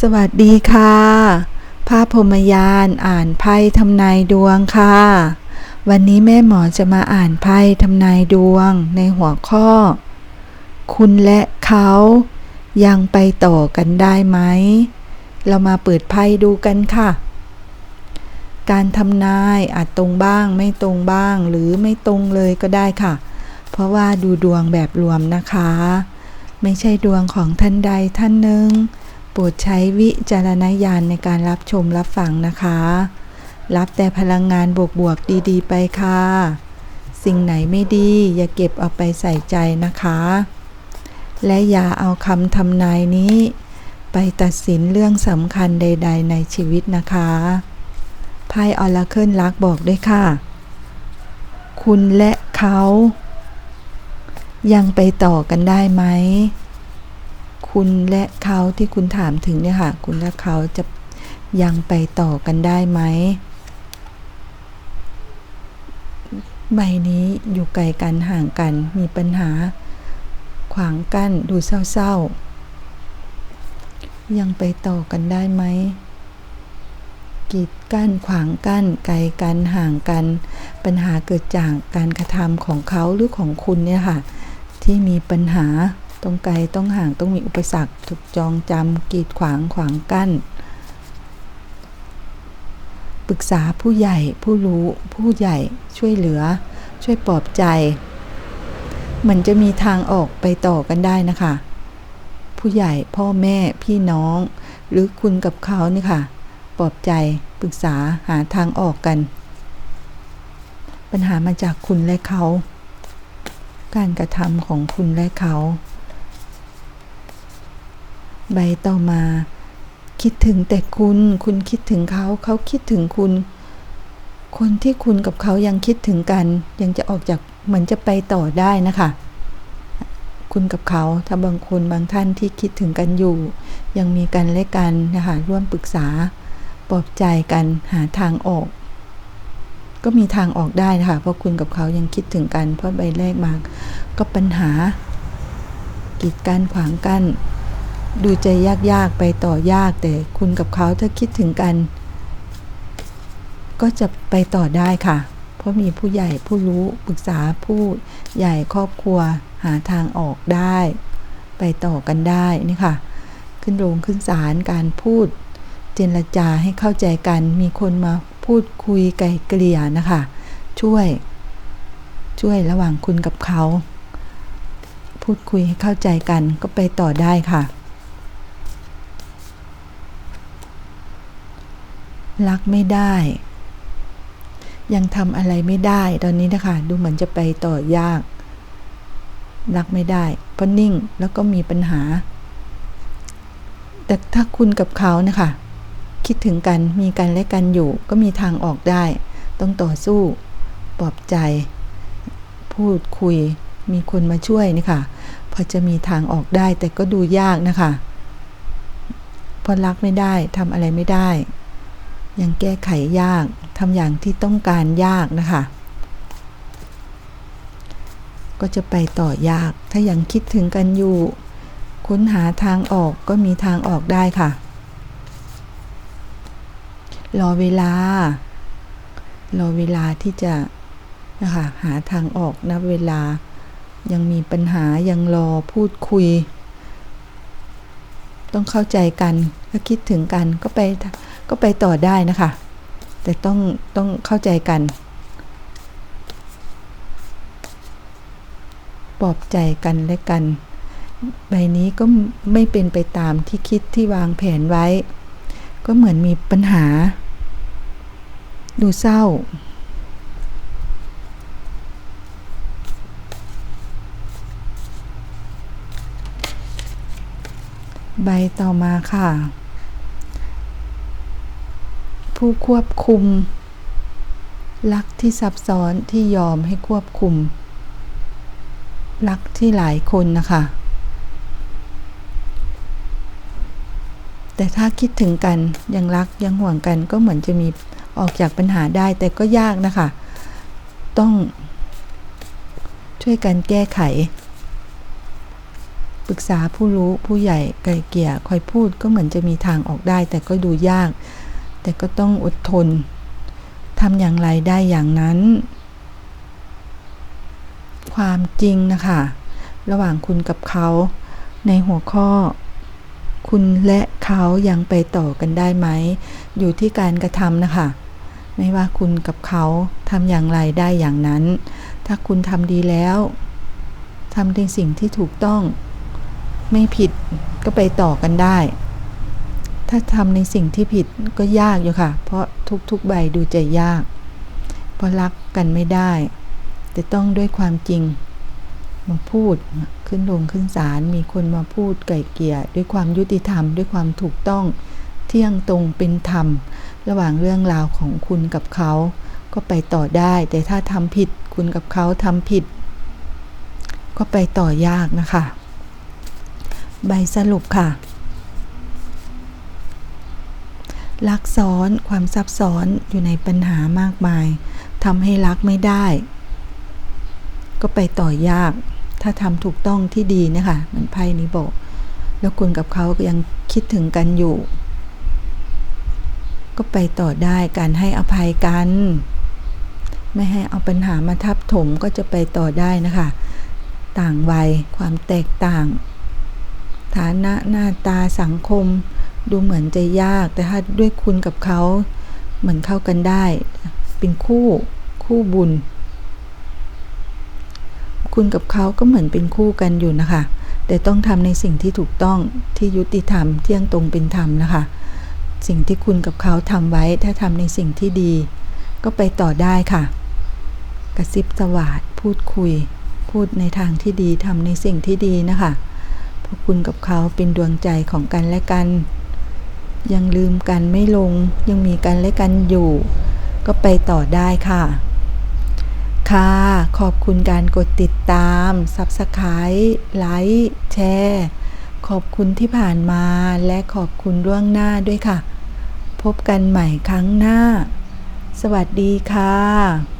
สวัสดีค่ะพระพรมยานอ่านไพ่ทำนายดวงค่ะ วันนี้แม่หมอจะมาอ่านไพ่ทำนายดวงในหัวข้อ คุณและเขายังไปต่อกันได้ไหม เรามาเปิดไพ่ดูกันค่ะ การทำนายอาจตรงบ้างไม่ตรงบ้าง หรือไม่ตรงเลยก็ได้ค่ะ เพราะว่าดูดวงแบบรวมนะคะ ไม่ใช่ดวงของท่านใดท่านหนึ่ง โปรดใช้วิจารณญาณในการรับชมรับฟังนะคะ รับแต่พลังงานบวกๆดีๆ ไปค่ะ สิ่งไหนไม่ดีอย่าเก็บเอาไปใส่ใจนะคะ และอย่าเอาคำทำนายนี้ ไปตัดสินเรื่องสำคัญใด ๆ ในชีวิตนะคะไพ่ออราเคิลลักบอกด้วยค่ะ คุณและเขา ยังไปต่อกันได้ไหม คุณและเขาที่คุณถามถึงเนี่ยค่ะ คุณและเขาจะยังไปต่อกันได้ไหมใบนี้อยู่ไกลกันห่างกันมีปัญหา ขวางกั้นดูเศร้าๆ ยังไปต่อกันได้ไหมกีดกั้นขวางกั้นไกลกันห่างกัน ปัญหาเกิดจากการกระทำของเขาหรือของคุณเนี่ยค่ะ ที่มีปัญหา ต้องไกลต้องห่างต้องมีอุปสรรค ถูกจองจำกีดขวางขวางกั้น ปรึกษาผู้ใหญ่ผู้รู้ผู้ใหญ่ช่วยเหลือ ช่วยปลอบใจ มันจะมีทางออกไปต่อกันได้นะคะ ผู้ใหญ่พ่อแม่พี่น้อง หรือคุณกับเขานี่ค่ะ ปลอบใจปรึกษาหาทางออกกัน ปัญหามาจากคุณและเขา การกระทำของคุณและเขา ใบต่อมา คิดถึงแต่คุณ คุณคิดถึงเขาเขาคิดถึงคุณ คนที่คุณกับเขายังคิดถึงกัน ยังจะออกจากเหมือนจะไปต่อได้นะคะ คุณกับเขาถ้าบางคนบางท่านที่คิดถึงกันอยู่ ยังมีกันและกันนะคะร่วมปรึกษาปลอบใจกันหาทางออก ก็มีทางออกได้นะคะเพราะคุณกับเขายังคิดถึงกัน เพราะใบแรกมาก็ปัญหากีดกันขวางกัน ดูใจยากๆไปต่อยาก แต่คุณกับเขาถ้าคิดถึงกัน ก็จะไปต่อได้ค่ะ เพราะมีผู้ใหญ่ผู้รู้ปรึกษาผู้ใหญ่ครอบครัวหาทางออกได้ ไปต่อกันได้นี่ค่ะ ขึ้นโรงขึ้นศาลการพูด เจรจาให้เข้าใจกัน มีคนมาพูดคุยไกลเกลี่ยนะคะ ช่วย ช่วยระหว่างคุณกับเขา พูดคุยให้เข้าใจกันก็ไปต่อได้ค่ะ รักไม่ได้ ยังทำอะไรไม่ได้ตอนนี้นะคะดูเหมือนจะไปต่อยาก รักไม่ได้ เพราะนิ่งแล้วก็มีปัญหา แต่ถ้าคุณกับเขานะคะ คิดถึงกันมีกันและกันอยู่ ก็มีทางออกได้ ต้องต่อสู้ปลอบใจ พูดคุย มีคนมาช่วยนี่ค่ะพอจะมีทางออกได้แต่ก็ดูยากนะคะเพราะรักไม่ได้ทำอะไรไม่ได้ ยังแก้ไขยากทำอย่างที่ต้องการยากนะคะ ก็จะไปต่อยาก ถ้ายังคิดถึงกันอยู่ ค้นหาทางออกก็มีทางออกได้ค่ะ รอเวลา รอเวลาที่จะนะคะหาทางออกนะเวลายังมีปัญหายังรอพูดคุย ต้องเข้าใจกัน ถ้าคิดถึงกันก็ไป ก็ไปต่อได้นะคะ แต่ต้องต้องเข้าใจกัน ปลอบใจกันและกัน ใบนี้ก็ไม่เป็นไปตามที่คิดที่วางแผนไว้ ก็เหมือนมีปัญหา ดูเศร้าใบต่อมาค่ะ ผู้ควบคุม รักที่ซับซ้อนที่ยอมให้ควบคุม รักที่หลายคนนะคะ แต่ถ้าคิดถึงกันยังรักยังห่วงกันก็เหมือนจะมีออกจากปัญหาได้แต่ก็ยากนะคะ ต้องช่วยกันแก้ไข ปรึกษาผู้รู้ผู้ใหญ่ไกลเกลี่ยคอยพูดก็เหมือนจะมีทางออกได้ แต่ก็ดูยาก แต่ก็ต้องอดทนทำอย่างไรได้อย่างนั้น ความจริงนะคะ ระหว่างคุณกับเขาในหัวข้อ คุณและเขายังไปต่อกันได้ไหม อยู่ที่การกระทำนะคะ ไม่ว่าคุณกับเขาทำอย่างไรได้อย่างนั้น ถ้าคุณทำดีแล้วทำในสิ่งที่ถูกต้อง ไม่ผิดก็ไปต่อกันได้ ถ้าทำในสิ่งที่ผิดก็ยากอยู่ค่ะ เพราะทุกๆใบดูจะยาก เพราะรักกันไม่ได้ แต่ต้องด้วยความจริง มาพูดขึ้นลงขึ้นศาลมีคนมาพูดไก่เกลี่ยด้วยความยุติธรรม ด้วยความถูกต้อง เที่ยงตรงเป็นธรรม ระหว่างเรื่องราวของคุณกับเขา ก็ไปต่อได้ แต่ถ้าทำผิดคุณกับเขาทำผิด ก็ไปต่อยากนะคะ ใบสรุปค่ะ ลักซ้อนความซับซ้อนอยู่ในปัญหามากมายทำให้รักไม่ได้ ก็ไปต่อยาก ถ้าทำถูกต้องที่ดีนะคะเหมือนไพ่นี้บอก แล้วคุณกับเขาก็ยังคิดถึงกันอยู่ ก็ไปต่อได้การให้อภัยกัน ไม่ให้เอาปัญหามาทับถมก็จะไปต่อได้นะคะ ต่างวัยความแตกต่าง ฐานะหน้าตาสังคม ดูเหมือนจะยากแต่ถ้าด้วยคุณกับเขาเหมือนเข้ากันได้ เป็นคู่คู่บุญ คุณกับเขาก็เหมือนเป็นคู่กันอยู่นะคะ แต่ต้องทำในสิ่งที่ถูกต้องที่ยุติธรรมเที่ยงตรงเป็นธรรมนะคะ สิ่งที่คุณกับเขาทำไว้ถ้าทำในสิ่งที่ดี ก็ไปต่อได้ค่ะ กระซิบสวาดพูดคุย พูดในทางที่ดีทำในสิ่งที่ดีนะคะเพราะคุณกับเขาเป็นดวงใจของกันและกัน ยังลืมกันไม่ลง ยังมีกันและกันอยู่ ก็ไปต่อได้ค่ะ ค่ะ ขอบคุณการกดติดตาม Subscribe ไลค์แชร์ขอบคุณที่ผ่านมาและขอบคุณล่วงหน้าด้วยค่ะ พบกันใหม่ครั้งหน้า สวัสดีค่ะ